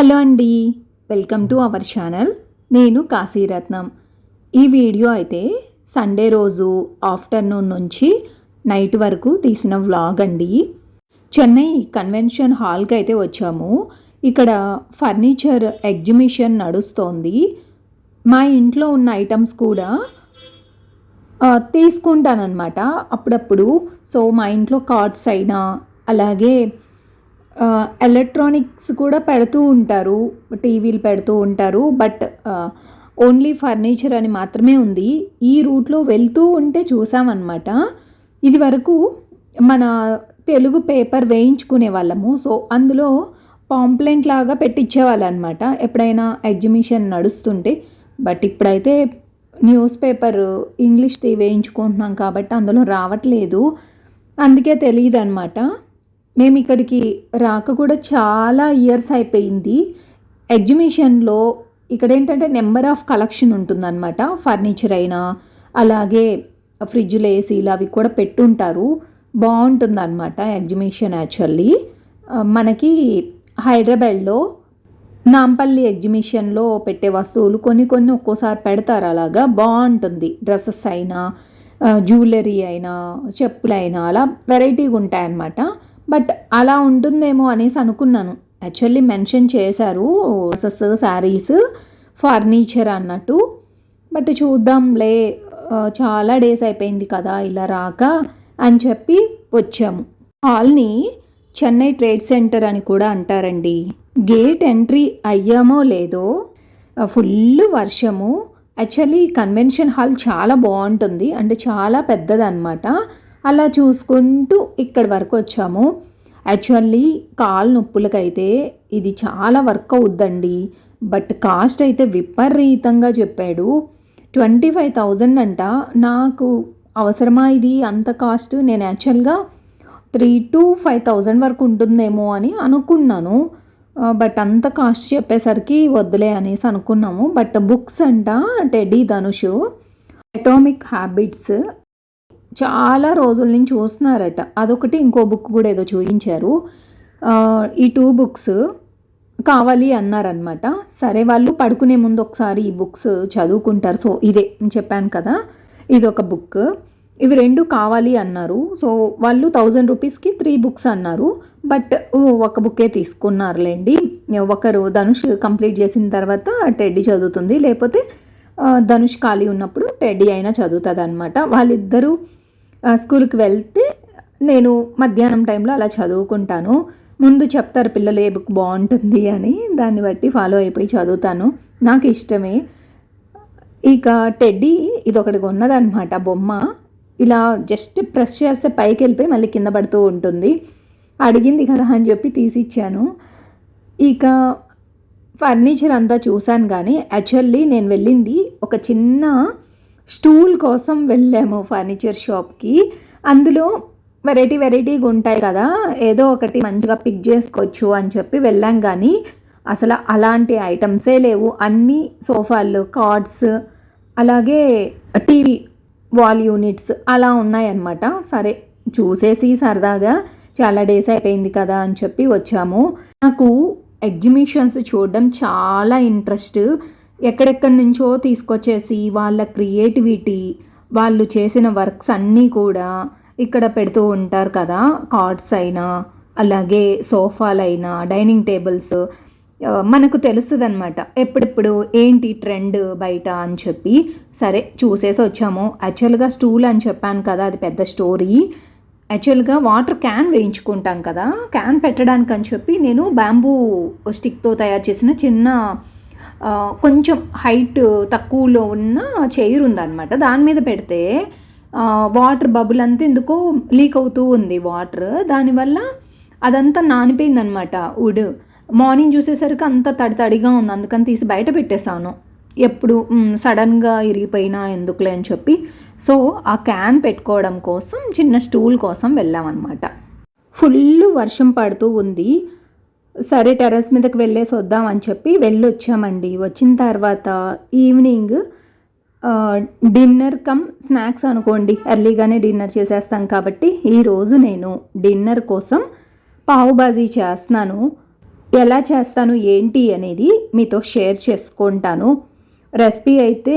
Hello అండి. Welcome to our channel. నేను కాశీరత్నం. ఈ వీడియో అయితే సండే రోజు ఆఫ్టర్నూన్ నుంచి నైట్ వరకు తీసిన వ్లాగ్ అండి. చెన్నై కన్వెన్షన్ హాల్కి అయితే వచ్చాము. ఇక్కడ ఫర్నిచర్ ఎగ్జిబిషన్ నడుస్తోంది. మా ఇంట్లో ఉన్న ఐటమ్స్ కూడా తీసుకుంటానన్నమాట అప్పుడప్పుడు. సో మా ఇంట్లో కార్డ్స్ అయినా అలాగే ఎలక్ట్రానిక్స్ కూడా పెడుతూ ఉంటారు టీవీలు పెడుతూ ఉంటారు బట్ ఓన్లీ ఫర్నిచర్ అని మాత్రమే ఉంది. ఈ రూట్లో వెళ్తూ ఉంటే చూసామన్నమాట. ఇది వరకు మన తెలుగు పేపర్ వేయించుకునే వాళ్ళము. సో అందులో పాంప్లెంట్ లాగా పెట్టించేవాళ్ళు అనమాట ఎప్పుడైనా ఎగ్జిబిషన్ నడుస్తుంటే. బట్ ఇప్పుడైతే న్యూస్ పేపర్ ఇంగ్లీష్ది వేయించుకుంటున్నాం కాబట్టి అందులో రావట్లేదు. అందుకే తెలియదు అనమాట మేము ఇక్కడికి రాక కూడా చాలా ఇయర్స్ అయిపోయింది. ఎగ్జిబిషన్లో ఇక్కడ ఏంటంటే నెంబర్ ఆఫ్ కలెక్షన్ ఉంటుందన్నమాట. ఫర్నిచర్ అయినా అలాగే ఫ్రిడ్జ్లు ఏసీలు అవి కూడా పెట్టుంటారు. బాగుంటుందన్నమాట ఎగ్జిబిషన్ యాక్చువల్లీ మనకి హైదరాబాద్లో నాంపల్లి ఎగ్జిబిషన్లో పెట్టే వస్తువులు కొన్ని కొన్ని ఒక్కోసారి పెడతారు అలాగా. బాగుంటుంది. డ్రెస్సెస్ అయినా జ్యువెలరీ అయినా చెప్పులైనా అలా వెరైటీగా ఉంటాయన్నమాట. బట్ అలా ఉంటుందేమో అనేసి అనుకున్నాను. యాక్చువల్లీ మెన్షన్ చేశారు డ్రెస్సెస్ శారీస్ ఫర్నిచర్ అన్నట్టు. బట్ చూద్దాంలే చాలా డేస్ అయిపోయింది కదా ఇలా రాక అని చెప్పి వచ్చాము. హాల్ని చెన్నై ట్రేడ్ సెంటర్ అని కూడా అంటారండి. గేట్ ఎంట్రీ అయ్యామో లేదో ఫుల్ వర్షము. యాక్చువల్లీ కన్వెన్షన్ హాల్ చాలా బాగుంటుంది. అంటే చాలా పెద్దదన్నమాట. అలా చూసుకుంటూ ఇక్కడి వరకు వచ్చాము. యాక్చువల్లీ కాలు నొప్పులకైతే ఇది చాలా వర్క్ అవుద్దండి. బట్ కాస్ట్ అయితే విపరీతంగా చెప్పాడు. ట్వంటీ ఫైవ్ థౌజండ్ అంట. నాకు అవసరమా ఇది? అంత కాస్ట్? నేను యాక్చువల్గా త్రీ టు ఫైవ్ థౌజండ్ వరకు ఉంటుందేమో అని అనుకున్నాను. బట్ అంత కాస్ట్ చెప్పేసరికి వద్దులే అనేసి అనుకున్నాము. బట్ బుక్స్ అంట టెడీ ధనుషు. అటామిక్ హ్యాబిట్స్ చాలా రోజుల నుంచి చూస్తున్నారట. అదొకటి ఇంకో బుక్ కూడా ఏదో చూపించారు. ఈ టూ బుక్స్ కావాలి అన్నారనమాట సరే వాళ్ళు పడుకునే ముందు ఒకసారి ఈ బుక్స్ చదువుకుంటారు. సో ఇదే నేను చెప్పాను కదా ఇది ఒక బుక్ ఇవి రెండు కావాలి అన్నారు. సో వాళ్ళు థౌజండ్ రూపీస్కి త్రీ బుక్స్ అన్నారు. బట్ ఒక బుక్కే తీసుకున్నారులేండి. ఒకరు ధనుష్ కంప్లీట్ చేసిన తర్వాత టెడ్డీ చదువుతుంది. లేకపోతే ధనుష్ ఖాళీ ఉన్నప్పుడు టెడ్డీ అయినా చదువుతుంది అనమాట వాళ్ళిద్దరూ స్కూల్కి వెళ్తే నేను మధ్యాహ్నం టైంలో అలా చదువుకుంటాను. ముందు చెప్తారు పిల్లలు ఏ బుక్ బాగుంటుంది అని దాన్ని బట్టి ఫాలో అయిపోయి చదువుతాను. నాకు ఇష్టమే. ఇక టెడ్డీ ఇది ఒకటి కొన్నదనమాట బొమ్మ. ఇలా జస్ట్ ప్రెస్ చేస్తే పైకి వెళ్ళిపోయి మళ్ళీ కింద పడుతూ ఉంటుంది. అడిగింది కదా అని చెప్పి తీసిచ్చాను. ఇక ఫర్నిచర్ అంతా చూశాను కానీ యాక్చువల్లీ నేను వెళ్ళింది ఒక చిన్న స్టూల్ కోసం వెళ్ళాము ఫర్నిచర్ షాప్కి. అందులో వెరైటీ వెరైటీగా ఉంటాయి కదా ఏదో ఒకటి మంచిగా పిక్ చేసుకోవచ్చు అని చెప్పి వెళ్ళాం కానీ అసలు అలాంటి ఐటమ్సే లేవు. అన్ని సోఫాలు కార్డ్స్ అలాగే టీవీ వాల్ యూనిట్స్ అలా ఉన్నాయన్నమాట. సరే చూసేసి సరదాగా చాలా డేస్ అయిపోయింది కదా అని చెప్పి వచ్చాము. నాకు ఎగ్జిబిషన్స్ చూడడం చాలా ఇంట్రెస్ట్. ఎక్కడెక్కడి నుంచో తీసుకొచ్చేసి వాళ్ళ క్రియేటివిటీ వాళ్ళు చేసిన వర్క్స్ అన్నీ కూడా ఇక్కడ పెడుతూ ఉంటారు కదా. కార్డ్స్ అయినా అలాగే సోఫాలైనా డైనింగ్ టేబుల్స్. మనకు తెలుస్తుంది అనమాట ఎప్పుడెప్పుడు ఏంటి ట్రెండ్ బయట అని చెప్పి. సరే చూసేసి వచ్చాము. యాక్చువల్గా స్టూల్ అని చెప్పాను కదా అది పెద్ద స్టోరీ. యాక్చువల్గా వాటర్ క్యాన్ వేయించుకుంటాం కదా క్యాన్ పెట్టడానికి అని చెప్పి నేను బ్యాంబూ స్టిక్తో తయారు చేసిన చిన్న కొంచెం హైట్ తక్కువలో ఉన్న చైర్ ఉందన్నమాట. దాని మీద పెడితే వాటర్ బబుల్ అంతా ఎందుకో లీక్ అవుతూ ఉంది వాటర్ దానివల్ల అదంతా నానిపోయిందనమాట వుడ్ మార్నింగ్ చూసేసరికి అంత తడి తడిగా ఉంది. అందుకని తీసి బయట పెట్టేశాను. ఎప్పుడు సడన్గా ఇరిగిపోయినా ఎందుకులే అని చెప్పి. సో ఆ క్యాన్ పెట్టుకోవడం కోసం చిన్న స్టూల్ కోసం వెళ్ళామన్నమాట. ఫుల్ వర్షం పడుతూ ఉంది. సరే టెర్రస్ మీదకి వెళ్ళేసి వద్దాం అని చెప్పి వెళ్ళొచ్చామండి. వచ్చిన తర్వాత ఈవినింగ్ డిన్నర్ కమ్ స్నాక్స్ అనుకోండి. ఎర్లీగానే డిన్నర్ చేసేస్తాం కాబట్టి ఈరోజు నేను డిన్నర్ కోసం పావు బాజీ చేస్తున్నాను. ఎలా చేస్తాను ఏంటి అనేది మీతో షేర్ చేసుకుంటాను. రెసిపీ అయితే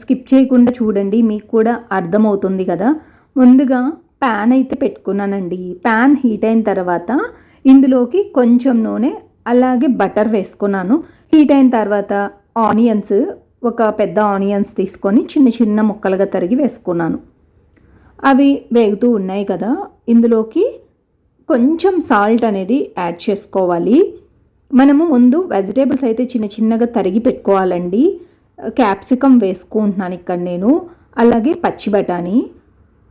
స్కిప్ చేయకుండా చూడండి మీకు కూడా అర్థమవుతుంది కదా. ముందుగా ప్యాన్ అయితే పెట్టుకున్నానండి. ప్యాన్ హీట్ అయిన తర్వాత ఇందులోకి కొంచెం నూనె అలాగే బటర్ వేసుకున్నాను. హీట్ అయిన తర్వాత ఆనియన్స్ ఒక పెద్ద ఆనియన్స్ తీసుకొని చిన్న చిన్న ముక్కలుగా తరిగి వేసుకున్నాను. అవి వేగుతూ ఉన్నాయి కదా ఇందులోకి కొంచెం సాల్ట్ అనేది యాడ్ చేసుకోవాలి. మనము ముందు వెజిటేబుల్స్ అయితే చిన్న చిన్నగా తరిగి పెట్టుకోవాలండి. క్యాప్సికమ్ వేసుకుంటున్నాను ఇక్కడ నేను అలాగే పచ్చి బఠానీ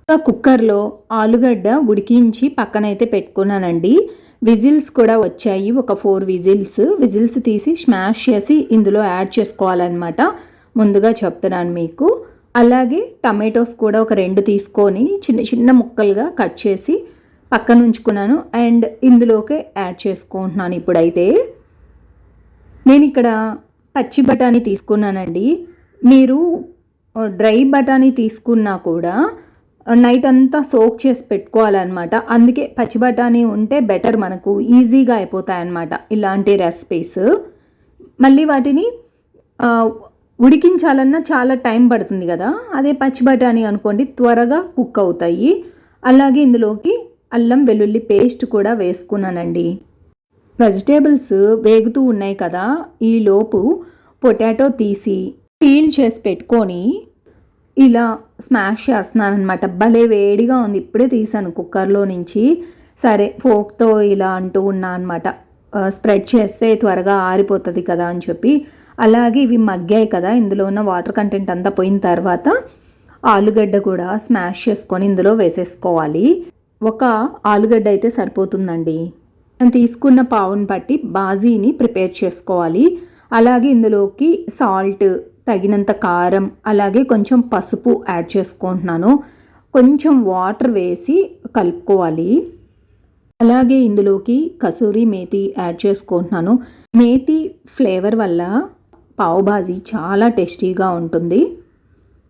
కుక్కర్లో ఆలుగడ్డ ఉడికించి పక్కనైతే పెట్టుకున్నానండి. విజిల్స్ కూడా వచ్చాయి. ఒక ఫోర్ విజిల్స్. విజిల్స్ తీసి స్మాష్ చేసి ఇందులో యాడ్ చేసుకోవాలన్నమాట. ముందుగా చెప్తున్నాను మీకు. అలాగే టమాటోస్ కూడా ఒక రెండు తీసుకొని చిన్న చిన్న ముక్కలుగా కట్ చేసి పక్కన ఉంచుకున్నాను అండ్ ఇందులోకి యాడ్ చేసుకుంటున్నాను ఇప్పుడైతే. నేను ఇక్కడ పచ్చి బఠానీ తీసుకున్నానండి. మీరు డ్రై బఠానీ తీసుకున్నా కూడా నైట్ అంతా సోక్ చేసి పెట్టుకోవాలన్నమాట. అందుకే పచ్చి బఠానీ ఉంటే బెటర్ మనకు ఈజీగా అయిపోతాయి అన్నమాట ఇలాంటి రెసిపీస్. మళ్ళీ వాటిని ఉడికించాలన్నా చాలా టైం పడుతుంది కదా. అదే పచ్చి బఠానీ అనుకోండి త్వరగా కుక్ అవుతాయి. అలాగే ఇందులోకి అల్లం వెల్లుల్లి పేస్ట్ కూడా వేసుకున్నానండి. వెజిటేబుల్స్ వేగుతూ ఉన్నాయి కదా ఈ లోపు పొటాటో తీసి పీల్ చేసి పెట్టుకొని ఇలా స్మాష్ చేస్తున్నాను అనమాట భలే వేడిగా ఉంది. ఇప్పుడే తీసాను కుక్కర్లో నుంచి. సరే ఫోక్తో ఇలా అంటూ ఉన్నా అనమాట స్ప్రెడ్ చేస్తే త్వరగా ఆరిపోతుంది కదా అని చెప్పి. అలాగే ఇవి మగ్గాయి కదా. ఇందులో ఉన్న వాటర్ కంటెంట్ అంతా పోయిన తర్వాత ఆలుగడ్డ కూడా స్మాష్ చేసుకొని ఇందులో వేసేసుకోవాలి. ఒక ఆలుగడ్డ అయితే సరిపోతుందండి. నేను తీసుకున్న పావుని బట్టి బాజీని ప్రిపేర్ చేసుకోవాలి. అలాగే ఇందులోకి సాల్ట్ తగినంత కారం అలాగే కొంచెం పసుపు యాడ్ చేసుకుంటున్నాను. కొంచెం వాటర్ వేసి కలుపుకోవాలి. అలాగే ఇందులోకి కసూరి మేతి యాడ్ చేసుకుంటున్నాను. మేతి ఫ్లేవర్ వల్ల పావుబాజీ చాలా టేస్టీగా ఉంటుంది.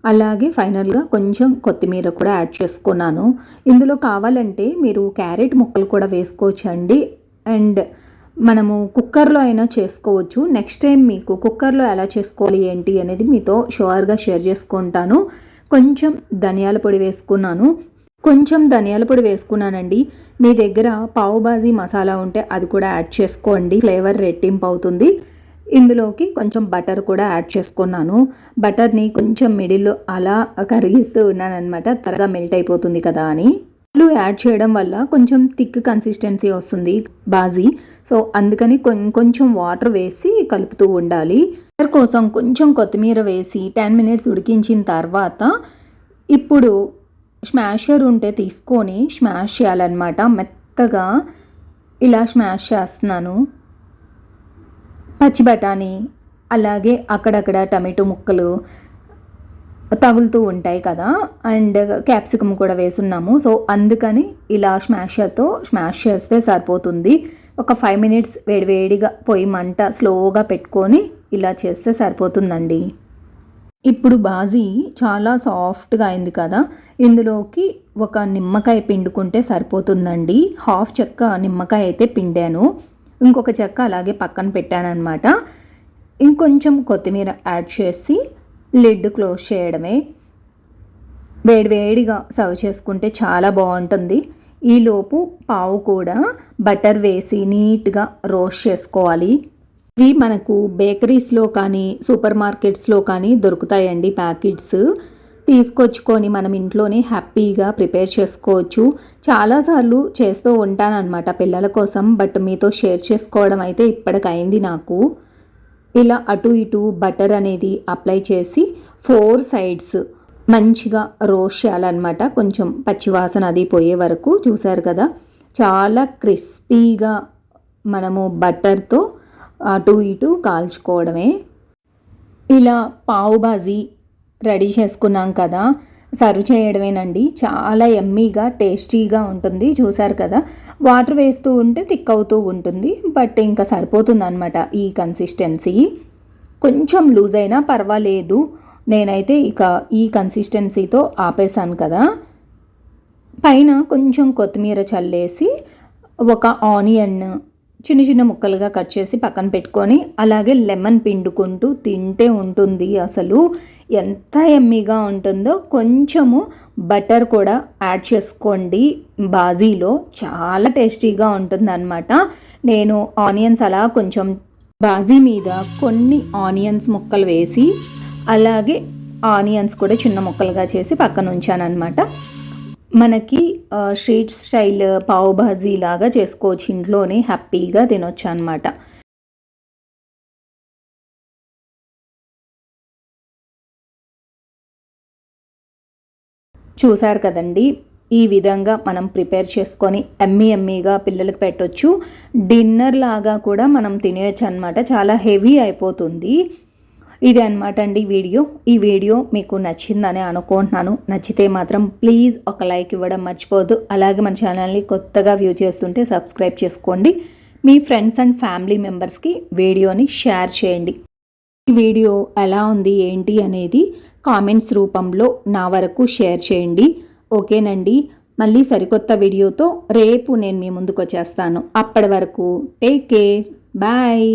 అలాగే ఫైనల్గా కొంచెం కొత్తిమీర కూడా యాడ్ చేసుకున్నాను. ఇందులో కావాలంటే మీరు క్యారెట్ ముక్కలు కూడా వేసుకోవచ్చండి. అండ్ మనము కుక్కర్లో అయినా చేసుకోవచ్చు. నెక్స్ట్ టైం మీకు కుక్కర్లో ఎలా చేసుకోవాలి ఏంటి అనేది మీతో షోర్గా షేర్ చేసుకుంటాను. కొంచెం ధనియాల పొడి వేసుకున్నాను. కొంచెం ధనియాల పొడి వేసుకున్నానండి. మీ దగ్గర పావుబాజీ మసాలా ఉంటే అది కూడా యాడ్ చేసుకోండి. ఫ్లేవర్ రెట్టింపు అవుతుంది. ఇందులోకి కొంచెం బటర్ కూడా యాడ్ చేసుకున్నాను. బటర్ని కొంచెం మిడిల్లో అలా కరిగిస్తూ ఉన్నానమాట అనమాట త్వరగా మెల్ట్ అయిపోతుంది కదా అని. పాలు యాడ్ చేయడం వల్ల కొంచెం థిక్ కన్సిస్టెన్సీ వస్తుంది బాజీ. సో అందుకని కొంచెం వాటర్ వేసి కలుపుతూ ఉండాలి. కోసం కొంచెం కొత్తిమీర వేసి టెన్ మినిట్స్ ఉడికించిన తర్వాత ఇప్పుడు స్మాషర్ ఉంటే తీసుకొని స్మాష్ చేయాలన్నమాట. మెత్తగా ఇలా స్మాష్ చేస్తున్నాను. పచ్చి బఠానీ అలాగే అక్కడక్కడ టమాటో ముక్కలు తగులుతూ ఉంటాయి కదా. అండ్ క్యాప్సికమ్ కూడా వేసున్నాము. సో అందుకని ఇలా స్మాషర్తో స్మాష్ చేస్తే సరిపోతుంది. ఒక ఫైవ్ మినిట్స్ వేడివేడిగా పొయ్యి మంట స్లోగా పెట్టుకొని ఇలా చేస్తే సరిపోతుందండి. ఇప్పుడు బాజీ చాలా సాఫ్ట్గా అయింది కదా. ఇందులోకి ఒక నిమ్మకాయ పిండుకుంటే సరిపోతుందండి. హాఫ్ చెక్క నిమ్మకాయ అయితే పిండాను. ఇంకొక చెక్క అలాగే పక్కన పెట్టాను అనమాట ఇంకొంచెం కొత్తిమీర యాడ్ చేసి లిడ్ క్లోజ్ చేయడమే. వేడివేడిగా సర్వ్ చేసుకుంటే చాలా బాగుంటుంది. ఈలోపు పావు కూడా బటర్ వేసి నీట్గా రోస్ట్ చేసుకోవాలి. ఇవి మనకు బేకరీస్లో కానీ సూపర్ మార్కెట్స్లో కానీ దొరుకుతాయండి ప్యాకెట్స్. తీసుకొచ్చుకొని మనం ఇంట్లోనే హ్యాపీగా ప్రిపేర్ చేసుకోవచ్చు. చాలాసార్లు చేస్తూ ఉంటానన్నమాట పిల్లల కోసం బట్ మీతో షేర్ చేసుకోవడం అయితే ఇప్పటికైంది నాకు. ఇలా అటు ఇటు బటర్ అనేది అప్లై చేసి ఫోర్ సైడ్స్ మంచిగా రోస్ట్ చేయాలన్నమాట. కొంచెం పచ్చివాసన అది పోయే వరకు చూసారు కదా. చాలా క్రిస్పీగా మనము బటర్తో అటు ఇటు కాల్చుకోవడమే. ఇలా పావు బాజీ రెడీ చేసుకున్నాం కదా. సర్వ్ చేయడమేనండి. చాలా ఎమ్మీగా టేస్టీగా ఉంటుంది. చూసారు కదా. వాటర్ వేస్తూ ఉంటే థిక్ అవుతూ ఉంటుంది బట్ ఇంకా సరిపోతుంది అనమాట ఈ కన్సిస్టెన్సీ కొంచెం లూజ్ అయినా పర్వాలేదు. నేనైతే ఇక ఈ కన్సిస్టెన్సీతో ఆపేసాను కదా. పైన కొంచెం కొత్తిమీర చల్లేసి ఒక ఆనియన్ చిన్న చిన్న ముక్కలుగా కట్ చేసి పక్కన పెట్టుకొని అలాగే లెమన్ పిండుకుంటూ తింటే ఉంటుంది అసలు. ఎంత ఎమ్మీగా ఉంటుందో కొంచెము బటర్ కూడా యాడ్ చేసుకోండి. బాజీలో చాలా టేస్టీగా ఉంటుందన్నమాట. నేను ఆనియన్స్ అలా కొంచెం బాజీ మీద కొన్ని ఆనియన్స్ ముక్కలు వేసి అలాగే ఆనియన్స్ కూడా చిన్న ముక్కలుగా చేసి పక్కన ఉంచానమాట మనకి స్ట్రీట్ స్టైల్ పావు భాజీ లాగా చేసుకోవచ్చు. ఇంట్లోనే హ్యాపీగా తినొచ్చు అనమాట చూశారు కదండి. ఈ విధంగా మనం ప్రిపేర్ చేసుకొని ఎమ్మీ ఎమ్మీగా పిల్లలకు పెట్టొచ్చు. డిన్నర్ లాగా కూడా మనం తినేయచ్చు అనమాట చాలా హెవీ అయిపోతుంది. ఇది అనమాట అండి వీడియో. ఈ వీడియో మీకు నచ్చిందని అనుకుంటున్నాను. నచ్చితే మాత్రం ప్లీజ్ ఒక లైక్ ఇవ్వడం మర్చిపోవద్దు. అలాగే మన ఛానల్ని కొత్తగా వ్యూ చేస్తుంటే సబ్స్క్రైబ్ చేసుకోండి. మీ ఫ్రెండ్స్ అండ్ ఫ్యామిలీ మెంబర్స్కి వీడియోని షేర్ చేయండి. ఈ వీడియో ఎలా ఉంది ఏంటి అనేది కామెంట్స్ రూపంలో నా వరకు షేర్ చేయండి. ఓకేనండి? మళ్ళీ సరికొత్త వీడియోతో రేపు నేను మీ ముందుకు వచ్చేస్తాను. అప్పటి వరకు టేక్ కేర్. బాయ్.